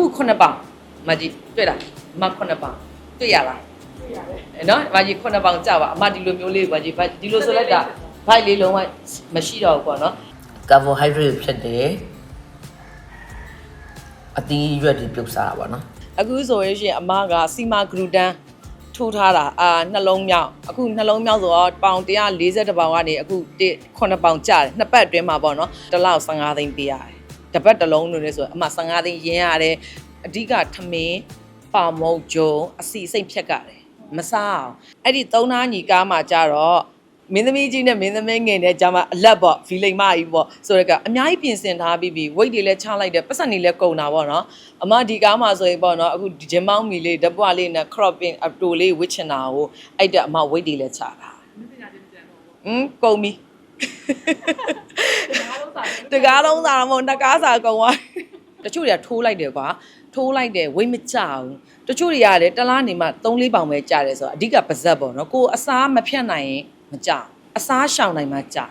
အခု9ပေါင်မကြီးတွေ့လားမ9ပေါင်တွေ့ရလားအဲ့နော်မကြီး9ပေါင်ကြပါအမဒီလိုမျိုးလေးမကြီးဒီလိုဆိုလိုက်တာဘိုက်လေးလုံးဝမရှိတော့ဘူးပေါ့နော် carbohydrate ဖြစ်တယ်အသီးရွက်တွေပြုတ်စားတာပေါ့နော်အခုဆိုရင်ရှင်အမကစီမာဂလူတန်ထိုးထားတာအာနှလုံးမြောက်အခုနှလုံးမြောက်ဆိုတော့ပေါင်140ပေါင်ကနေအခု9ပေါင်ကျတယ်နှစ်ပတ်အတွင်းမှာပေါ့နော်တစ်လောက်15သိန်းပေးရတယ် တစ်ပတ်တစ်လုံးလို့လဲဆိုတော့အမ15သိန်းရင်းရတယ်အဓိကထမင်းပါမုတ်ဂျုံအစီစိတ်ဖြတ်ကြတယ်မစားအောင်အဲ့ဒီသုံးသားညီကားမှာကြတော့မင်းသမီးကြီးနဲ့မင်းသမီးငယ်နဲ့ဂျာမအလက်ပေါ့ဖီလိမ်မကြီးပေါ့ဆိုတော့ကအများကြီးပြင်ဆင်ထားပြီးပြီ weight တွေလည်းချလိုက်တယ်ပတ်စံတွေလည်းကုန်တာပေါ့နော်အမဒီကားမှာဆိုရင်ပေါ့နော်အခုဒီဂျင်မောင်းမီလေးဓပွားလေးနဲ့ cropping အတူလေးဝစ်ချင်တာကိုအဲ့တဲ့အမ weight တွေလည်းချတာอืมကုန်ပြီ တကားလုံးစားတော့မဟုတ်တကားစားကုန်သွားတချို့တွေကထိုးလိုက်တယ်ကွာထိုးလိုက်တယ် weight မကျဘူးတချို့တွေကလည်းတလားနေမှ3-4ပေါင်ပဲကျတယ်ဆိုတော့အဓိကပါဇက်ပေါ့နော်ကိုအစားမဖြတ်နိုင်ရင်မကျဘူးအစားရှောင်နိုင်မှကျတယ်